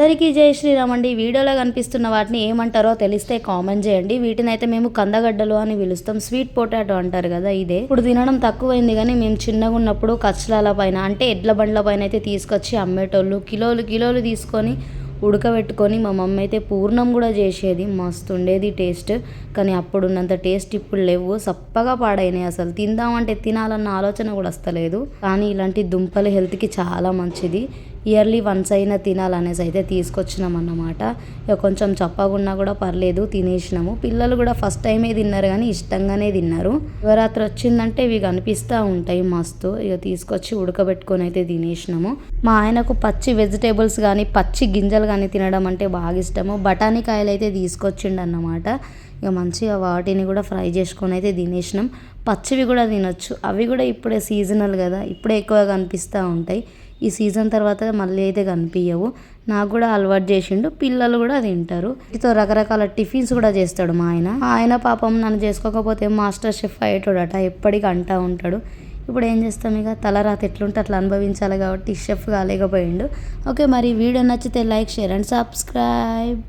అందరికీ జై శ్రీరామ్ అండి. వీడియోలో కనిపిస్తున్న వాటిని ఏమంటారో తెలిస్తే కామెంట్ చేయండి. వీటిని అయితే మేము కందగడ్డలు అని పిలుస్తాం. స్వీట్ పొటాటో అంటారు కదా ఇదే. ఇప్పుడు తినడం తక్కువైంది కానీ మేము చిన్నగా ఉన్నప్పుడు కచ్చలాల పైన అంటే ఎడ్ల బండ్ల పైన అయితే తీసుకొచ్చి అమ్మేటోళ్ళు. కిలోలు కిలోలు తీసుకొని ఉడకబెట్టుకొని మా మమ్మీ అయితే పూర్ణం కూడా చేసేది. మస్తు ఉండేది టేస్ట్. కానీ అప్పుడున్నంత టేస్ట్ ఇప్పుడు లేవు. సప్పగా పాడైనాయి అసలు. తిందామంటే తినాలన్న ఆలోచన కూడా వస్తలేదు. కానీ ఇలాంటి దుంపలు హెల్త్కి చాలా మంచిది. ఇయర్లీ వన్స్ అయినా తినాలనేసి అయితే తీసుకొచ్చినాం అన్నమాట ఇక కొంచెం చప్పగున్నా కూడా పర్లేదు తినేసినాము. పిల్లలు కూడా ఫస్ట్ టైమే తిన్నారు కానీ ఇష్టంగానే తిన్నారు. శివరాత్రి వచ్చిందంటే ఇవి కనిపిస్తూ ఉంటాయి మస్తు. ఇక తీసుకొచ్చి ఉడకబెట్టుకొని అయితే తినేసినాము. మా ఆయనకు పచ్చి వెజిటేబుల్స్ కానీ పచ్చి గింజలు కానీ తినడం అంటే బాగా ఇష్టము. బఠానీ కాయలు అయితే తీసుకొచ్చిండు అన్నమాట ఇక మంచిగా వాటిని కూడా ఫ్రై చేసుకొని అయితే తినేసినాం. పచ్చివి కూడా తినొచ్చు. అవి కూడా ఇప్పుడే సీజనల్ కదా ఇప్పుడే ఎక్కువగా కనిపిస్తూ ఉంటాయి. ఈ సీజన్ తర్వాత మళ్ళీ అయితే కనిపించవు నాకు కూడా అలవాటు చేసిండు. పిల్లలు కూడా తింటారు. వీటితో రకరకాల టిఫిన్స్ కూడా చేస్తాడు మా ఆయన. ఆయన పాపం నన్ను చేసుకోకపోతే మాస్టర్ షెఫ్ అయ్యేటోడట. ఎప్పటికీ అంటా ఉంటాడు. ఇప్పుడు ఏం చేస్తాం ఇక? తలరాత ఎట్లుంటే అట్లా అనుభవించాలి కాబట్టి షెఫ్ కాలేకపోయిండు. ఓకే మరి వీడియో నచ్చితే లైక్ షేర్ అండ్ సబ్స్క్రైబ్.